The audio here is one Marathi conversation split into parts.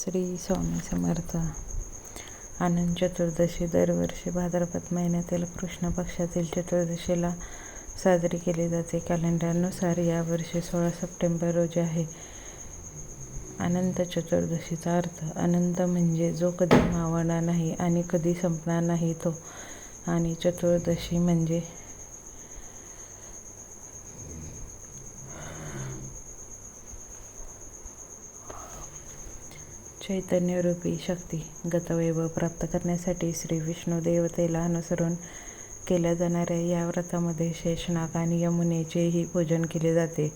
श्री स्वामी समर्थ. आनंद चतुर्दशी दरवर्षी भाद्रपद महिन्यातील कृष्ण पक्षातील चतुर्दशीला साजरी केली जाते. कॅलेंडरनुसार यावर्षी सोळा सप्टेंबर रोजी आहे. अनंत चतुर्दशीचा अर्थ अनंत म्हणजे जो कधी मावणार नाही आणि कधी संपणार नाही तो. आणि चतुर्दशी म्हणजे चैतन्यरूपी शक्ती गतवैभव प्राप्त करण्यासाठी श्री विष्णू देवतेला अनुसरून केल्या जाणाऱ्या या व्रतामध्ये शेषनाग आणि यमुनेचेही पूजन केले जाते.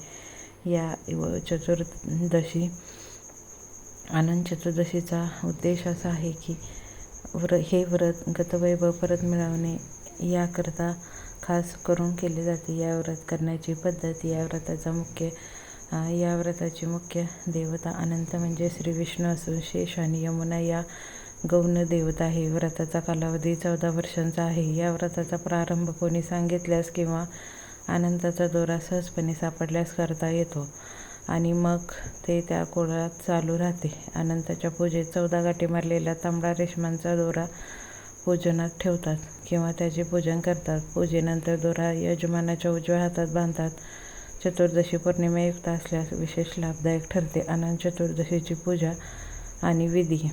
या व चतुर्दशी आनंद चतुर्दशीचा उद्देश असा आहे की व्र हे व्रत गतवैभव परत मिळवणे याकरता खास करून केले जाते. या व्रत करण्याची पद्धत या व्रताचा मुख्य या व्रताची मुख्य देवता अनंत म्हणजे श्री विष्णू असून शेष आणि यमुना या गौण देवता आहे व्रताचा कालावधी चौदा वर्षांचा आहे. या व्रताचा प्रारंभ कोणी सांगितल्यास किंवा आनंदाचा दोरा सहजपणे सापडल्यास करता येतो आणि मग ते त्या कोळात चालू राहते. अनंताच्या पूजेत चौदा गाठी मारलेला तांबडा रेशमांचा दोरा पूजनात ठेवतात किंवा त्याचे पूजन करतात. पूजेनंतर दोरा यजमानाच्या उजव्या हातात बांधतात. चतुर्दशी पौर्णिमायुक्त असल्यास विशेष लाभदायक ठरते. अनंत चतुर्दशीची पूजा आणि विधी.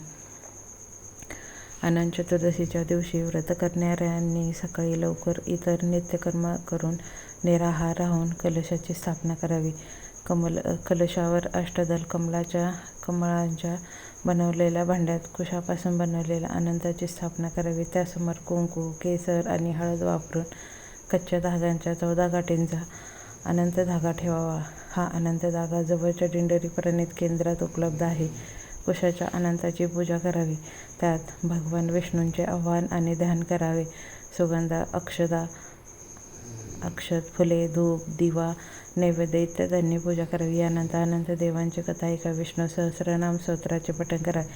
अनंत चतुर्दशीच्या दिवशी व्रत करणाऱ्यांनी सकाळी लवकर इतर नित्यकर्म करून निराहार राहून कलशाची स्थापना करावी. कमल कलशावर अष्टदल कमलाच्या कमळांच्या बनवलेल्या भांड्यात कुशापासून बनवलेल्या आनंदाची स्थापना करावी. त्यासमोर कुंकू केसर आणि हळद वापरून कच्च्या धाग्यांच्या चौदा गाठींचा अनंत धागा ठेवावा. हा अनंत धागा जवळच्या दिंडोरी केंद्रात उपलब्ध आहे. कुशाच्या अनंताची पूजा करावी. त्यात भगवान विष्णूंचे आव्हान आणि ध्यान करावे. सुगंधा अक्षदा अक्षत फुले धूप दिवा नैवेद्य इत्यादींनी पूजा करावी. यानंतर अनंत देवांची कथा एका विष्णू सहस्रनाम स्तोत्राचे पठण करावे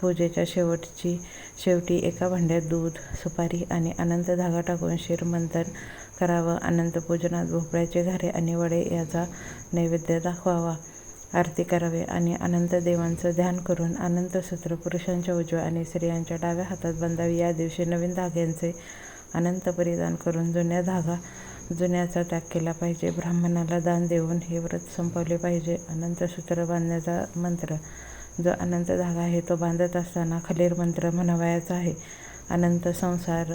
पूजेच्या शेवटची शेवटी एका भांड्यात दूध सुपारी आणि अनंत धागा टाकून शिरमंथन करावं. अनंत पूजनात भोपळ्याचे घारे आणि वडे याचा नैवेद्य दाखवावा. आरती करावे आणि अनंत देवांचं ध्यान करून अनंत सूत्र पुरुषांच्या उजव्या आणि स्त्रियांच्या डाव्या हातात बांधावी. या दिवशी नवीन धाग्यांचे अनंत परिधान करून जुन्या धागा जुन्याचा त्याग केला पाहिजे. ब्राह्मणाला दान देऊन हे व्रत संपवले पाहिजे. अनंत सूत्र बांधण्याचा मंत्र जो अनंत धागा आहे तो बांधत असताना खालील मंत्र म्हणावयाचा आहे. अनंत संसार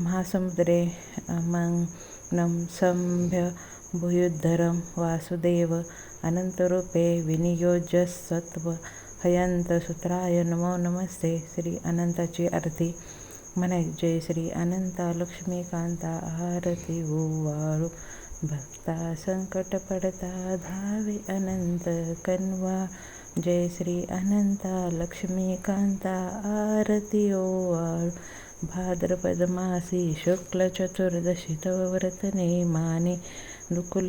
महासमुद्रे मंगनं संभ्य भुयुद्धरम वासुदेव अनंतरूपे विनियोजसत्व हयंत सूत्राय नमो नमस्ते श्री अनंताची आरती. म्हणाय जय श्री अनंता लक्ष्मीकांता आरती ओवाळू. भक्ता संकट पडता धावे अनंत कन्वा. जय श्री अनंता लक्ष्मीकांता आरती ओवाळू भाद्रपद मासी शुक्ल चतुर्दशी तव व्रत नेमाने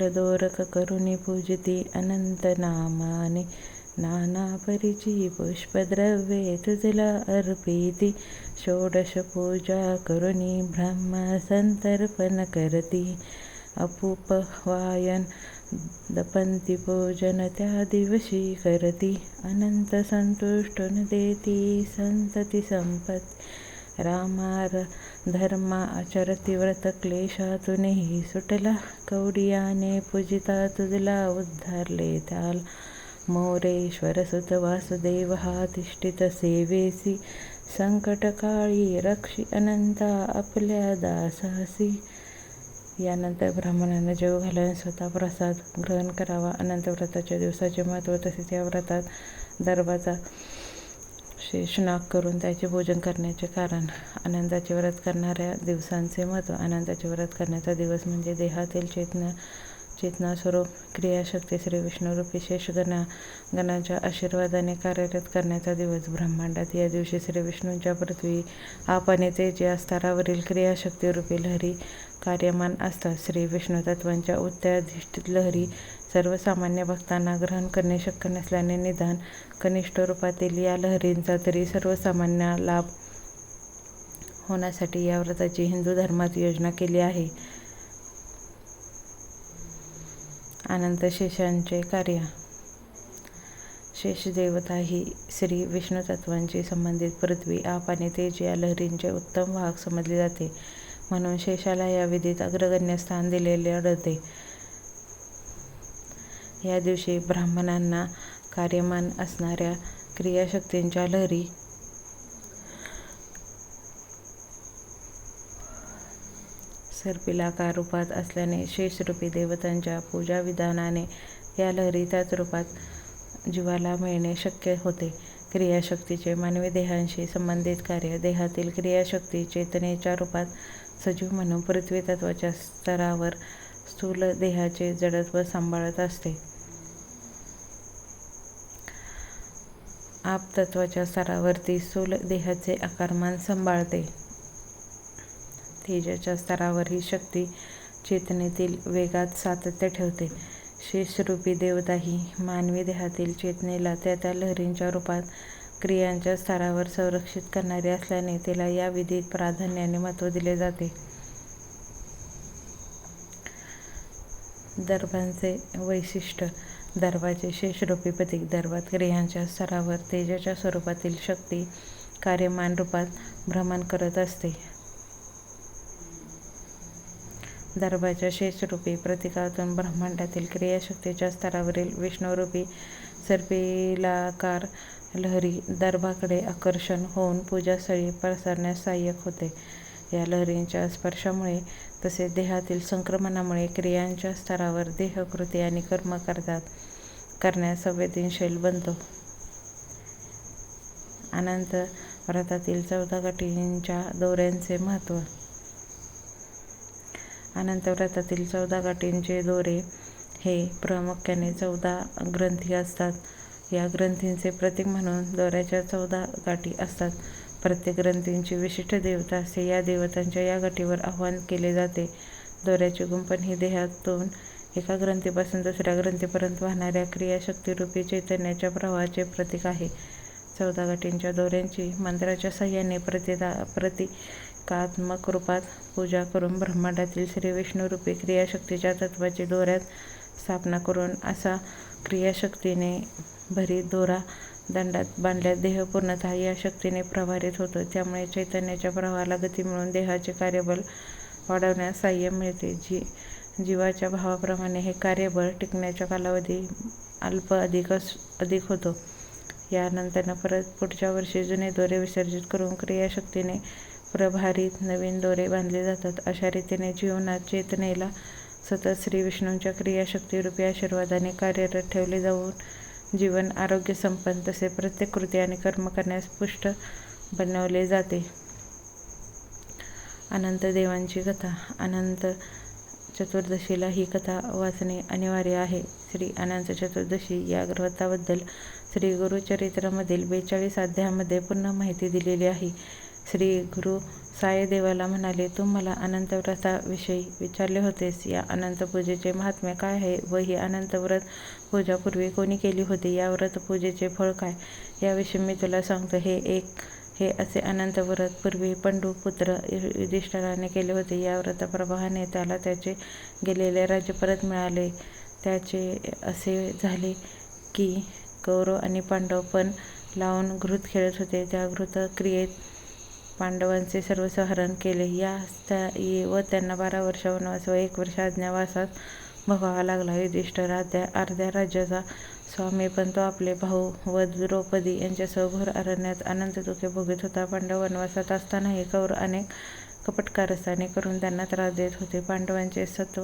दोरक करुणी पूजती अनंत नामाने नाना परिची पुष्पद्रव्ये तुझला अर्पिती षोडश पूजा करुणी ब्रह्म संतर्पण करती अपूपवायन दपंती पूजन त्या दिवशी करती अनंत संतुष्टून देती संतती संपत। रामार धर्मा आचरती व्रत क्लेशातूनही सुटला कवडियाने पूजिता तुझला उद्धारले त्याल मोरेश्वर सुत वासुदेव हा तिष्ठित सेवेसी संकटकाळी रक्षी अनंता आपल्या दासासी। यानंतर ब्राह्मणांना जेव घालून स्वतः प्रसाद ग्रहण करावा. अनंत व्रताच्या दिवसाचे महत्त्व तसेच या व्रतात दरबाचा शेषनाग करून त्याचे भोजन करण्याचे कारण. आनंदाचे व्रत करणाऱ्या दिवसांचे महत्त्व. आनंदाचे व्रत करण्याचा दिवस म्हणजे देहातील चेतना चेतनास्वरूप क्रियाशक्ती श्री विष्णुरुपी शेष गणा गणाच्या आशीर्वादाने कार्यरत करण्याचा दिवस ब्रह्मांडात या दिवशी श्री विष्णूंच्या पृथ्वी आणि तेच्या स्तरावरील क्रियाशक्तीरूपी लहरी कार्यमान असतात श्री विष्णू तत्वांच्या उत्तराधिष्ठित लहरी सर्वसामान्य भक्तांना ग्रहण करणे शक्य नसल्याने निदान कनिष्ठ रूपातील या लहरींचा तरी सर्वसामान्य लाभ होण्यासाठी या व्रताची हिंदू धर्मात योजना केली आहे. अनंत शेषांचे कार्य शेषदेवता ही श्री विष्णुतत्त्वांशी संबंधित पृथ्वी, आप आणि तेज या लहरींचे उत्तम वाहक समजले जाते. म्हणून शेषाला या विधीत अग्रगण्य स्थान दिलेले आढळते. या दिवशी ब्राह्मणांना कार्यमान असणाऱ्या क्रियाशक्तींच्या लहरी सर्पिलाकार रूपात असल्याने शेषरूपी देवतांच्या पूजाविधानाने या लहरी रूपात जीवाला मिळणे शक्य होते. क्रियाशक्तीचे मानवी देहांशी संबंधित कार्य देहातील क्रियाशक्ती चेतनेच्या रूपात सजीव म्हणून पृथ्वी तत्त्वाच्या स्तरावर स्थूल देहाचे जडत्व सांभाळत असते. आप तत्त्वाच्या स्तरावरती स्थूल देहाचे आकारमान सांभाळते. तेजाच्या स्तरावर ही शक्ती चेतनेतील वेगात सातत्य ठेवते. शेषरूपी देवता ही मानवी देहातील चेतनेला त्या त्या लहरींच्या रूपात क्रियांच्या स्तरावर संरक्षित करणारी असल्याने तिला या विधीत प्राधान्याने महत्त्व दिले जाते. दर्भांचे वैशिष्ट्य दर्भाचे शेषरूपी प्रतीक दर्भात क्रियांच्या स्तरावर तेजाच्या स्वरूपातील शक्ती कार्यमान रूपात भ्रमण करत असते. दर्भाच्या शेषरूपी प्रतिकातून ब्रह्मांडातील क्रियाशक्तीच्या स्तरावरील विष्णुरूपी सर्पिलाकार लहरी दर्भाकडे आकर्षण होऊन पूजास्थळी पसरण्यास सहाय्यक होते. या लहरींच्या स्पर्शामुळे तसेच देहातील संक्रमणामुळे क्रियांच्या स्तरावर देह कृती आणि कर्म करण्यास संवेदनशील बनतो. अनंत व्रतातील चौदा गटींच्या दोऱ्यांचे महत्त्व अनंत व्रतातील चौदा गाठींचे दोरे हे प्रामुख्याने चौदा ग्रंथी असतात. या ग्रंथींचे प्रतीक म्हणून दोऱ्याच्या चौदा गाठी असतात. प्रत्येक ग्रंथींची विशिष्ट देवता असते. या देवतांच्या या गाठीवर आवाहन केले जाते. दोऱ्याचे गुंपण ही देहातून एका ग्रंथीपासून दुसऱ्या ग्रंथीपर्यंत वाहणाऱ्या क्रियाशक्तीरूपी चैतन्याच्या प्रवाहाचे प्रतीक आहे. चौदा गाठींच्या दोऱ्यांची मंत्राच्या प्रति प्रतीकात्मक रूपात पूजा करून ब्रह्मांडातील श्रीविष्णुरूपी क्रियाशक्तीच्या तत्त्वाची दोऱ्यात स्थापना करून असा क्रियाशक्तीने भरीत दोरा दंडात बांधल्यास देह पूर्णतः या शक्तीने प्रभारित होतो. त्यामुळे चैतन्याच्या प्रवाहाला गती मिळून देहाचे कार्यबल वाढवण्यास सहाय्य मिळते. जी जीवाच्या भावाप्रमाणे हे कार्यबळ टिकण्याचा कालावधी अल्प अधिक होतो. यानंतरनं परत पुढच्या वर्षी जुने दोरे विसर्जित करून क्रियाशक्तीने प्रभारित नवीन दोरे बांधले जातात. अशा रीतीने जीवनात चेतनेला सतत श्रीविष्णूंच्या क्रियाशक्तीरूपी आशीर्वादाने कार्यरत ठेवले जाऊन जीवन आरोग्यसंपन्न तसेच प्रत्येक कृती आणि कर्म करण्यास पुष्ट बनवले जाते. अनंत देवांची कथा अनंत चतुर्दशीला ही कथा वाचणे अनिवार्य आहे. श्री अनंत चतुर्दशी या व्रताबद्दल श्री गुरुचरित्रामधील बेचाळीस अध्यायामध्ये पूर्ण माहिती दिलेली आहे. श्री गुरु सायदेवाला म्हणाले, तू मला अनंत व्रताविषयी विचारले होतेस. या अनंत पूजेचे महात्म्य काय आहे व ही अनंत व्रत पूजा पूर्वी कोणी केली होती? या व्रत पूजेचे फळ काय, याविषयी मी तुला सांगतो. हे एक हे असे अनंत व्रत पूर्वी पंडू पुत्र युधिष्ठिराने केले होते. या व्रतप्रवाहाने त्याला त्याचे गेलेले राज्य परत मिळाले. त्याचे असे झाले की कौरव आणि पांडव पण लावून घृत खेळत होते. त्या घृत क्रियेत पांडवांचे सर्वस्व हरण केले व त्यांना बारा वर्ष वनवास व एक वर्ष अज्ञावासात भोगावा लागला. युधिष्ठिर अर्ध्या राज्याचा स्वामी पण तो आपले भाऊ व द्रौपदी यांच्यासह घोर अरण्यात अनंत दुःखे भोगीत होता. पांडव वनवासात असतानाही कौरव अनेक कपटकारस्थाने करून त्यांना त्रास देत होते. पांडवांचे सत्व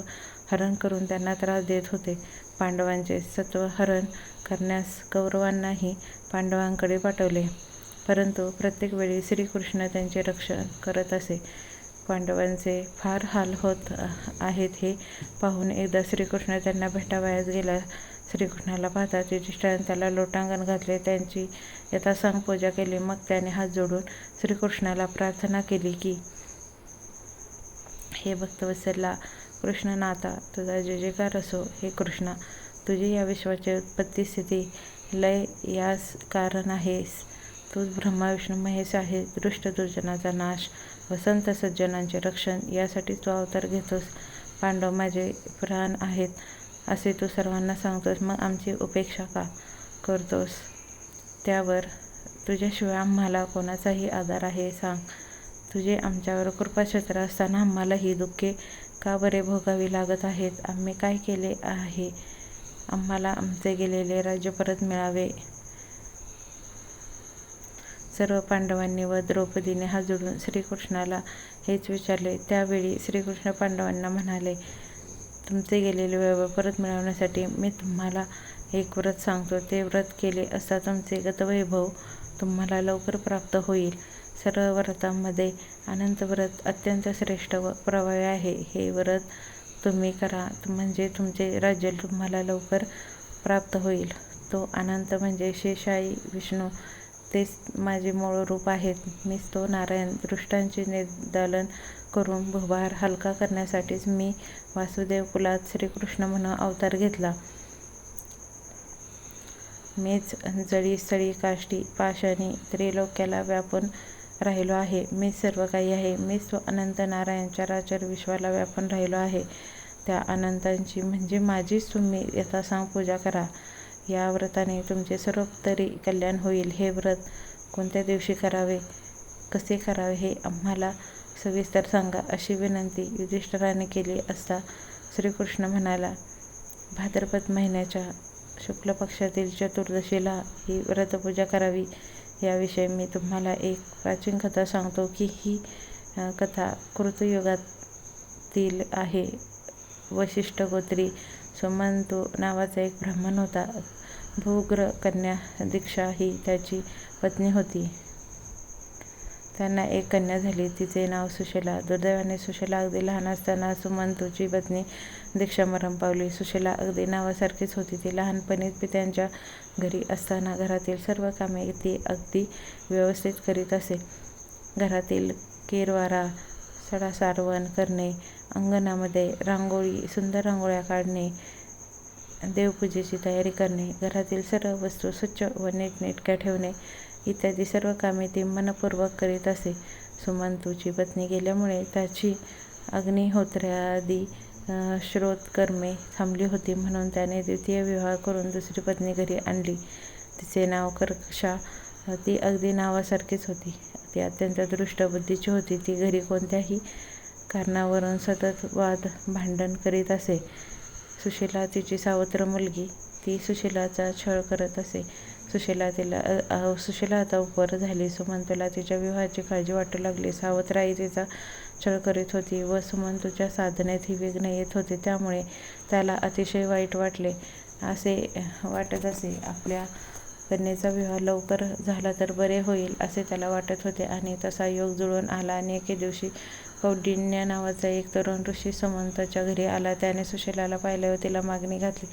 हरण करून त्यांना त्रास देत होते. पांडवांचे सत्व हरण करण्यास कौरवांनाही पांडवांकडे पाठवले, परंतु प्रत्येक वेळी श्रीकृष्ण त्यांचे रक्षण करत असे. पांडवांचे फार हाल होत आहेत हे पाहून एकदा श्रीकृष्ण त्यांना भेटावयास गेला. श्रीकृष्णाला पाहता युधिष्ठिराने त्याला लोटांगण घातले, त्यांची यथासांग पूजा केली. मग त्याने हात जोडून श्रीकृष्णाला प्रार्थना केली की, हे भक्तवत्सला कृष्णनाथा, तुझा जयजयकार असो. हे कृष्णा, तुझी या विश्वाची उत्पत्ती, स्थिती, लय यास कारण आहेस. तोच ब्रह्मा विष्णू महेश आहे. दुष्ट नाश व संत सज्जनांचे रक्षण यासाठी तू अवतार घेतोस. पांडव माझे प्राण आहेत असे तू सर्वांना सांगतोस, मग आमची उपेक्षा का करतोस? त्यावर तुझ्याशिवाय आम्हाला कोणाचाही आधार आहे सांग. तुझे आमच्यावर कृपाक्षेत्र असताना आम्हाला ही दुःखे का बरे भोगावी लागत आहेत? आम्ही काय केले आहे? आम्हाला आमचे गेलेले राज्य परत मिळावे. सर्व पांडवांनी व द्रौपदीने हात जोडून श्रीकृष्णाला हेच विचारले. त्यावेळी श्रीकृष्ण पांडवांना म्हणाले तुमचे गेलेले वैभव परत मिळवण्यासाठी मी तुम्हाला एक व्रत सांगतो. ते व्रत केले असता तुमचे गतवैभव तुम्हाला लवकर प्राप्त होईल. सर्व व्रतांमध्ये अनंत व्रत अत्यंत श्रेष्ठ व प्रभावी आहे. हे व्रत तुम्ही करा. म्हणजे तुमचे राज्य तुम्हाला लवकर प्राप्त होईल. तो अनंत म्हणजे शेषाई विष्णू तेच माझे मूळ रूप आहेत. मीच तो नारायण दृष्टांचे निर्दालन करून भूभार हलका करण्यासाठीच मी वासुदेव कुलात श्रीकृष्ण म्हणून अवतार घेतला. मीच जळी सळी काष्टी पाषाणी त्रिलोक्याला व्यापून राहिलो आहे. मीच सर्व काही आहे. मीच तो अनंत नारायण चराचर विश्वाला व्यापून राहिलो आहे. त्या अनंतांची म्हणजे माझीच तुम्ही यथासांग पूजा करा. या व्रताने तुमचे सर्वतरी कल्याण होईल. हे व्रत कोणत्या दिवशी करावे? कसे करावे? हे आम्हाला सविस्तर सांगा अशी विनंती युधिष्ठराने केली असता श्रीकृष्ण म्हणाला भाद्रपद महिन्याच्या शुक्ल पक्षातील चतुर्दशीला ही व्रतपूजा करावी. याविषयी मी तुम्हाला एक प्राचीन कथा सांगतो की ही कथा कृतयुगातील आहे. वशिष्ठ गोत्री सुमंतू नावाचा एक ब्राह्मण होता. भूग्र कन्या दीक्षा ही त्याची पत्नी होती. त्यांना एक कन्या झाली. तिचे नाव सुशेला. दुर्दैवाने सुशेला अगदी लहान असताना सुमंतूची पत्नी दीक्षा मरण पावली. सुशेला अगदी नावासारखीच होती. ती लहानपणीच पित्यांच्या घरी असताना घरातील सर्व कामे ती अगदी व्यवस्थित करीत असे. घरातील केरवारा सडा सारवण करणे अंगणामध्ये रांगोळी सुंदर रांगोळ्या काढणे देवपूजेची तयारी करणे घरातील सर्व वस्तू स्वच्छ व नीटनेटक्या ठेवणे इत्यादी सर्व कामे ती मनपूर्वक करीत असे. सुमंतूची पत्नी गेल्यामुळे त्याची अग्निहोत्र्यादी श्रोतकर्मे थांबली होती म्हणून त्याने द्वितीय विवाह करून दुसरी पत्नी घरी आणली. तिचे नाव कर्क्षा ती अगदी नावासारखीच होती. ती अत्यंत दृष्टबुद्धीची होती. ती घरी कोणत्याही कारणावरून सतत वाद भांडण करीत असे. सुशीला तिची सावत्र मुलगी ती सुशीलाचा छळ करत असे. सुशीला तिला सुशीला आता उपर झाली सुमंतला तिच्या विवाहाची काळजी वाटू लागली. सावत्र आई तिचा छळ करीत होती व सुमंतूच्या साधनेत ही विघ्न येत होते. त्यामुळे त्याला अतिशय वाईट वाटले. असे वाटत असे आपल्या कन्येचा विवाह लवकर झाला तर बरे होईल असे त्याला वाटत होते आणि तसा योग जुळून आला आणि एके दिवशी कौंडिन्य नावाचा एक तरुण ऋषी सुमंतच्या घरी आला. त्याने सुशीलाला पाहिले व तिला मागणी घातली.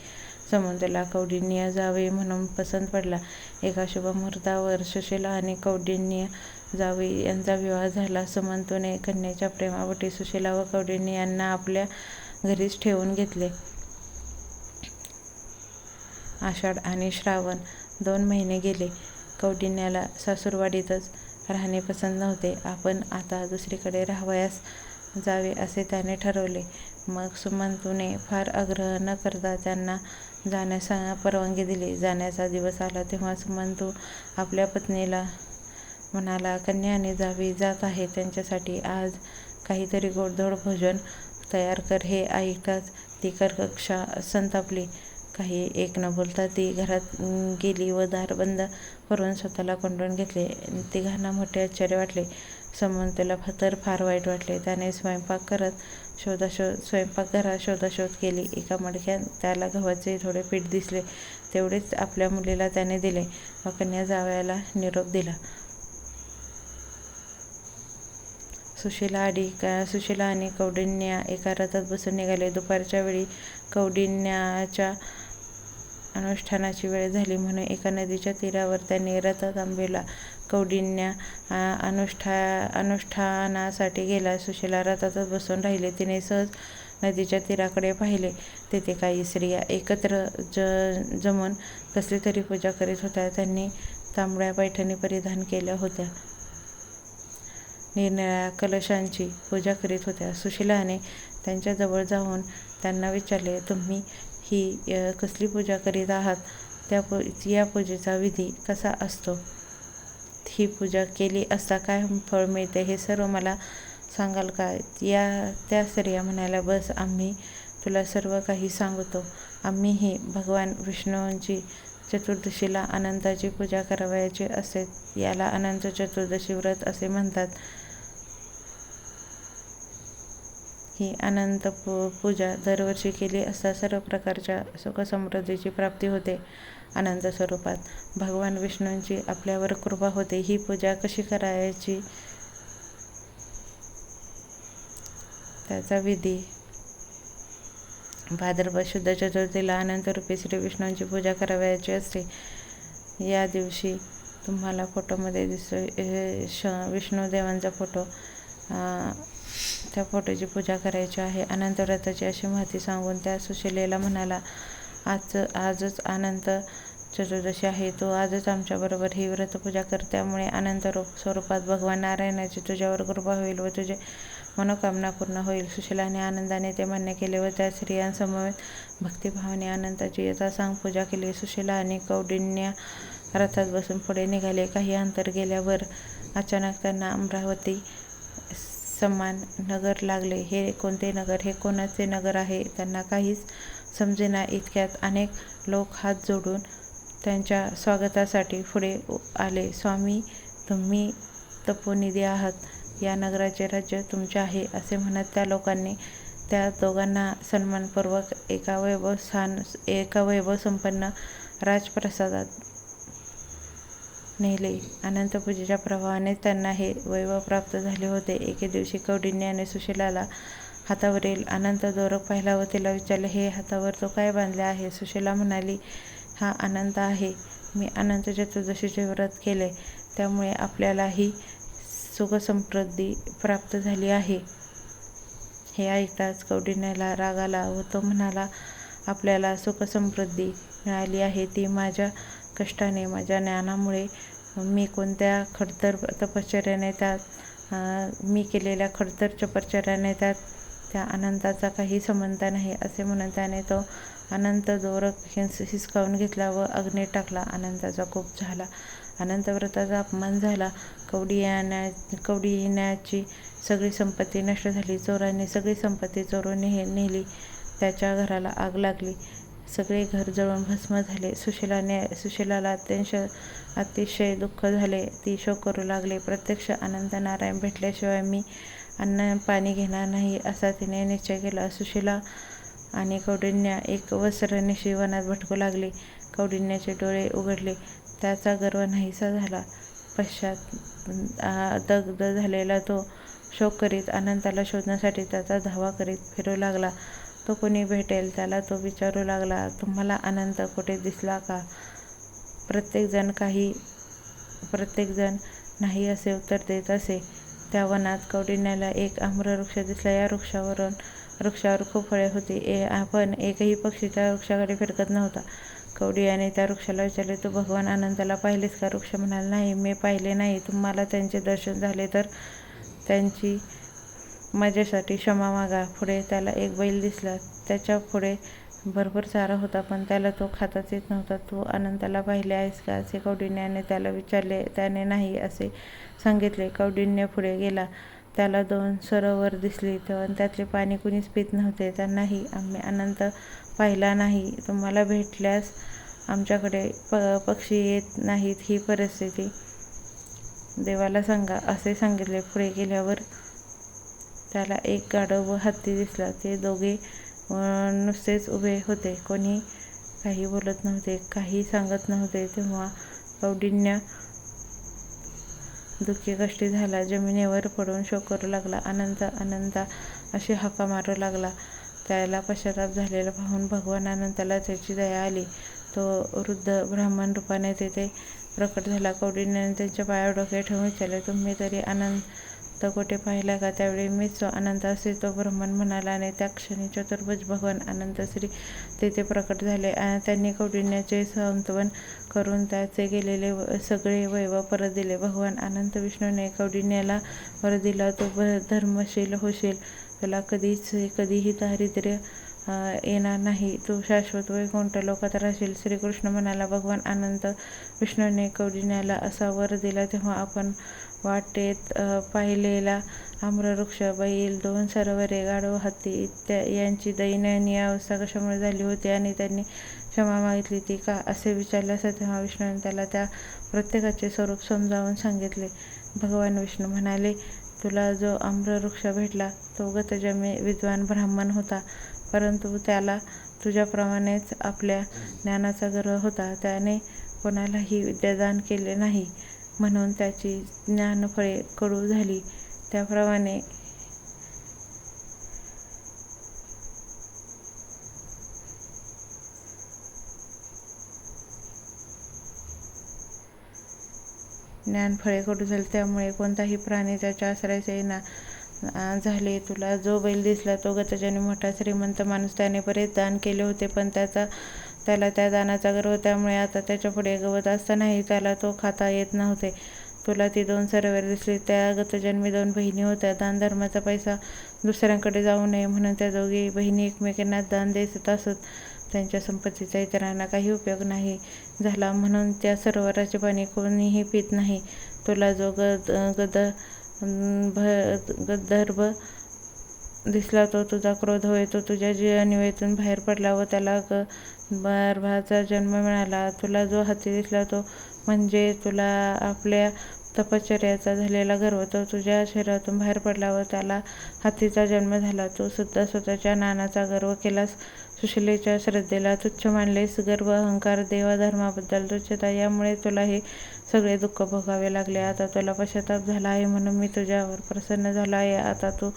समुद्राला कौंडिन्य जावे म्हणून पसंत पडला. एका शुभ मुहूर्तावर सुशीला आणि कौडिण्य जावे यांचा विवाह झाला. समंतूने कन्याच्या प्रेमापोटी सुशीला व कौडिण्य यांना आपल्या घरीच ठेवून घेतले. आषाढ आणि श्रावण दोन महिने गेले. कौडिण्याला सासूरवाडीतच राहणे पसंत नव्हते. आपण आता दुसरीकडे राहावयास जावे असे त्याने ठरवले. मग सुमंतूने फार आग्रह न करता त्यांना जाण्यास परवानगी दिली. जाण्याचा दिवस आला तेव्हा सुमंतू आपल्या पत्नीला म्हणाला कन्या आणि जावी जात आहे. त्यांच्यासाठी आज काहीतरी गोडधोड भोजन तयार कर. हे ऐकताच ती कर्कक्षा संतापली. काही एक न बोलता ती घरात गेली व दार बंद करून स्वतःला कोंडून घेतले. तिघांना मोठे आश्चर्य वाटले. समंतला तर फार वाईट वाटले. त्याने स्वयंपाक करत शोधाशोध स्वयंपाकघरात शोधाशोध केली. एका मडक्यात त्याला गव्हाचे थोडे पीठ दिसले. तेवढेच आपल्या मुलीला त्याने दिले व कन्या जावयाला निरोप दिला. सुशीला आडी का सुशीला आणि कौंडिन्या एका रथात बसून निघाले. दुपारच्या वेळी कौडिन्याच्या अनुष्ठानाची वेळ झाली म्हणून एका नदीच्या तीरावर त्यांनी रथ थांबविला कौंडिन्या अनुष्ठा अनुष्ठानासाठी गेला. सुशीला रथातच बसून राहिले. तिने सहज नदीच्या तीराकडे पाहिले. तेथे काही स्त्रिया एकत्र ज जमून कसली तरी पूजा करीत होत्या. त्यांनी तांबड्या पैठणी परिधान केल्या होत्या. निरनिळ्या कलशांची पूजा करीत होत्या. सुशीलाने त्यांच्याजवळ जाऊन त्यांना विचारले तुम्ही ही कसली पूजा करीत आहात? त्या पू या पूजेचा विधी कसा असतो? ही पूजा केली असता काय फळ मिळते हे सर्व मला सांगाल का? या त्या स्त्रिया म्हणाल्या बस आम्ही तुला सर्व काही सांगतो. आम्हीही भगवान विष्णूंची चतुर्दशीला अनंताची पूजा करावयाची असते याला अनंत चतुर्दशी व्रत असे म्हणतात. ही अनंत पू पूजा दरवर्षी केली असता सर्व प्रकारच्या सुखसमृद्धीची प्राप्ती होते आनंद स्वरूपात. भगवान विष्णूंची आपल्यावर कृपा होते. ही पूजा कशी करायची? त्याचा विधी. भाद्रपद शुद्ध चतुर्थीला अनंतरूपी श्री विष्णूंची पूजा करावयाची असते. या दिवशी तुम्हाला फोटोमध्ये दिसतो श विष्णुदेवांचा फोटो त्या फोटोची पूजा करायची आहे. अनंत व्रताची अशी माहिती सांगून त्या सुशिलेला म्हणाला आज आजच अनंत चतुर्दशी आहे. तू आजच आमच्याबरोबर ही व्रतपूजा कर. त्यामुळे अनंत रूप स्वरूपात भगवान नारायणाची तुझ्यावर कृपा होईल व तुझे मनोकामना पूर्ण होईल. सुशिलाने आनंदाने ते मान्य केले व त्या स्त्रियांसमवेत भक्तिभावाने अनंताची यथासांग पूजा केली. सुशिला आणि कौंडिन्या रथात बसून पुढे निघाले. काही अंतर गेल्यावर अचानक त्यांना अमरावती समान नगर लागले. हे कोणते नगर? हे कोणाचे नगर आहे? त्यांना काहीच समजेना. इतक्यात अनेक लोक हात जोडून त्यांच्या स्वागतासाठी पुढे आले. स्वामी तुम्ही तपोनिधी आहात. या नगराचे राज्य तुमचे आहे असे म्हणत त्या लोकांनी त्या दोघांना सन्मानपूर्वक एका वैभव स्थान एका वैभव संपन्न राजप्रसादात नेले. अनंतपूजेच्या प्रभावाने त्यांना हे वैभव प्राप्त झाले होते. एके दिवशी कौडिण्याने सुशीलाला हातावरील अनंत दोरक पाहिला व तिला विचारले हे हातावर तो काय बांधले आहे? सुशीला म्हणाली हा अनंत आहे. मी अनंत चतुर्दशीचे व्रत केले. त्यामुळे आपल्यालाही सुखसमृद्धी प्राप्त झाली आहे. हे ऐकताच कौंडिन्याला राग आला व तो म्हणाला आपल्याला सुखसमृद्धी मिळाली आहे. ती माझ्या कष्टाने माझ्या ज्ञानामुळे मी कोणत्या खडतर तपश्चर्या नेतात? मी केलेल्या खडतर तपश्चर्याने नेतात. त्या अनंताचा काही संबंध नाही असे म्हणून त्याने तो अनंत दोरक हिंस हिसकावून घेतला व अग्नी टाकला. अनंताचा कोप झाला. अनंतव्रताचा अपमान झाला. कवडियाना कवडीण्याची सगळी संपत्ती नष्ट झाली. चोरांनी सगळी संपत्ती चोरून नेह नेली. त्याच्या घराला आग लागली. सगळे घर जळून भस्म झाले. सुशिलाने सुशिलाला अत्यंत अतिशय दुःख झाले. ती शोक करू लागले. प्रत्यक्ष अनंत नारायण भेटल्याशिवाय मी अन्न पाणी घेणार नाही असा तिने निश्चय केला. सुशिला आणि कौडिन्या एक वस्त्रनिशी वनात भटकू लागली. कौडिन्याचे डोळे उघडले. त्याचा गर्व नाहीसा झाला. पश्चात दग्ध झालेला तो शोक करीत अनंताला शोधण्यासाठी त्याचा धावा करीत फिरू लागला. तो कोणी भेटेल त्याला तो विचारू लागला तुम्हाला अनंत कुठे दिसला का? प्रत्येकजण काही प्रत्येकजण नाही असे उत्तर देत असे. त्या वनात कौंडिन्याला एक आम्रवृक्ष दिसला. या वृक्षावरून वृक्षावर खूप फळे होती. ए आपण एकही पक्षी त्या वृक्षाकडे फिरकत नव्हता. कवडियाने त्या वृक्षाला विचारले तू भगवान आनंदाला पाहिलेस का? वृक्ष म्हणाला नाही मी पाहिले नाही. तुम्हाला त्यांचे दर्शन झाले तर त्यांची माझ्यासाठी क्षमा मागा. पुढे त्याला एक बैल दिसला. त्याच्या पुढे भरपूर चारा होता पण त्याला तो खाताच येत नव्हता. तू अनंताला पाहिले आहेस का? असे कौडिण्याने त्याला विचारले. त्याने नाही असे सांगितले. कौडिन्य पुढे गेला. त्याला दोन सरोवर दिसली तेव्हा त्यातले पाणी कुणीच पित नव्हते. त्यांनाही आम्ही अनंत पाहिला नाही. तुम्हाला भेटल्यास आमच्याकडे प पक्षी येत नाहीत. ही परिस्थिती देवाला सांगा असे सांगितले. पुढे गेल्यावर त्याला एक गाढव व हत्ती दिसला. ते दोघे नुसतेच उभे होते. कोणी काही बोलत नव्हते काही सांगत नव्हते. तेव्हा कौंडिन्य दुःखी कष्टी झाला. जमिनीवर पडून शोक करू लागला. अनंत अनंता अशी हाका मारू लागला. त्याला पश्चाताप झालेला पाहून भगवान अनंताला त्याची दया आली. तो वृद्ध ब्राह्मण रूपाने तेथे प्रकट झाला. कौडिन्याने त्यांच्या पायावर डोके ठेवून विचारले तुम्ही तरी आनंद कोठे पाहिला का? त्यावेळी मीच अनंत असे तो ब्रह्मन म्हणाला आणि त्या क्षणी चतुर्भुज भगवान अनंतश्री तेथे प्रकट झाले आणि त्यांनी कौंडिन्याचे सांत्वन करून त्याचे गेलेले सगळे वैभव परत दिले. भगवान अनंत विष्णूने कौंडिन्याला वर दिला. तो धर्मशील होशील. तुला कधीच कधीही दारिद्र्य येणार नाही. तू शाश्वत वैकुंठ लोकात राहशील? श्रीकृष्ण म्हणाला. भगवान अनंत विष्णूने कौडिन्याला असा वर दिला तेव्हा आपण वाटेत पाहिलेला आम्रवृक्ष बैल दोन सरोवरे गाढव हत्ती इत्या यांची दयनीय अवस्था कशामुळे झाली होती आणि त्यांनी क्षमा मागितली ती का? असे विचारले असता तेव्हा विष्णूने त्याला त्या प्रत्येकाचे स्वरूप समजावून सांगितले. भगवान विष्णू म्हणाले तुला जो आम्रवृक्ष भेटला तो गतजमी विद्वान ब्राह्मण होता. परंतु त्याला तुझ्याप्रमाणेच आपल्या ज्ञानाचा गर्व होता. त्याने कोणालाही विद्यादान केले नाही. म्हणून त्याची ज्ञानफळे कडू झाली. त्याप्रमाणे ज्ञानफळे कडू झाली. त्यामुळे कोणताही प्राणी त्याच्या आसरायचे ना झाले. तुला जो बैल दिसला तो गतजन्मी मोठा श्रीमंत माणूस. त्याने बरेच दान केले होते पण त्याचा त्याला त्या दानाचा गर्व त्यामुळे आता त्याच्यापुढे गवत असतानाही त्याला तो खाता येत नव्हते. तुला ती दोन सरोवर दिसली. त्या गतजन्मी दोन बहिणी होत्या. दानधर्माचा पैसा दुसऱ्यांकडे जाऊ नये म्हणून त्या दोघी बहिणी एकमेकींना दान देत असत. त्यांच्या संपत्तीचा इतरांना काही उपयोग नाही झाला म्हणून त्या सरोवराचे पाणी कोणीही पित नाही. तुला जो गद गद भ गदर्भ दिसला तो तुझा क्रोध होय तो तुझ्या जीवनिवेतून बाहेर पडला व त्याला गर्भाचा जन्म मिळाला. तुला जो हत्ती दिसला तो म्हणजे तुला आपल्या तपश्चर्याचा झालेला गर्व. तो तुझ्या शरीरातून बाहेर पडला व त्याला हत्तीचा जन्म झाला. तू सुद्धा स्वतःच्या नानाचा गर्व केलास. सुशिलेच्या श्रद्धेला तुच्छ मानलेस. गर्व अहंकार देवाधर्माबद्दल तुच्छता यामुळे तुला हे सगळे दुःख भोगावे लागले. आता तुला पश्चाताप झाला आहे म्हणून मी तुझ्यावर प्रसन्न झालो आहे. आता तू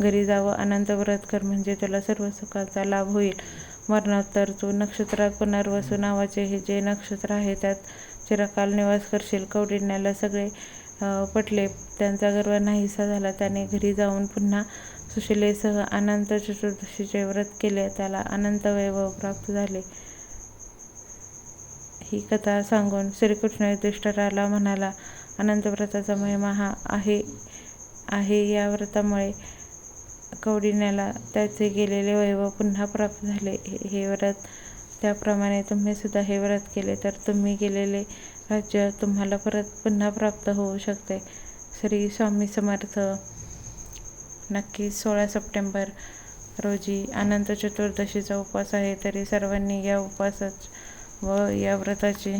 घरी जावं. अनंत व्रत कर म्हणजे तुला सर्व सुखाचा लाभ होईल. मरणोत्तर तू नक्षत्रात पुनर्वसू नावाचे हे जे नक्षत्र आहे त्यात चिरकाल निवास करशील. कौंडिण्याला सगळे पटले. त्यांचा गर्व नाहीसा झाला. त्याने घरी जाऊन पुन्हा सुशिलेसह अनंत चतुर्दशीचे व्रत केले. त्याला अनंत वैभव प्राप्त झाले. ही कथा सांगून श्रीकृष्ण युधिष्ठराला म्हणाला अनंत व्रताचा महिमा हा आहे आहे या व्रतामुळे कौडिन्याला त्याचे गेलेले वैभव पुन्हा प्राप्त झाले. हे व्रत त्याप्रमाणे तुम्ही सुद्धा हे व्रत केले तर तुम्ही गेलेले राज्य तुम्हाला परत पुन्हा प्राप्त होऊ शकते. श्री स्वामी समर्थ. नक्की सोळा सप्टेंबर रोजी अनंत चतुर्दशीचा उपवास आहे तरी सर्वांनी या उपवासाच व या व्रताची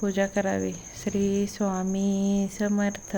पूजा करावी. श्री स्वामी समर्थ.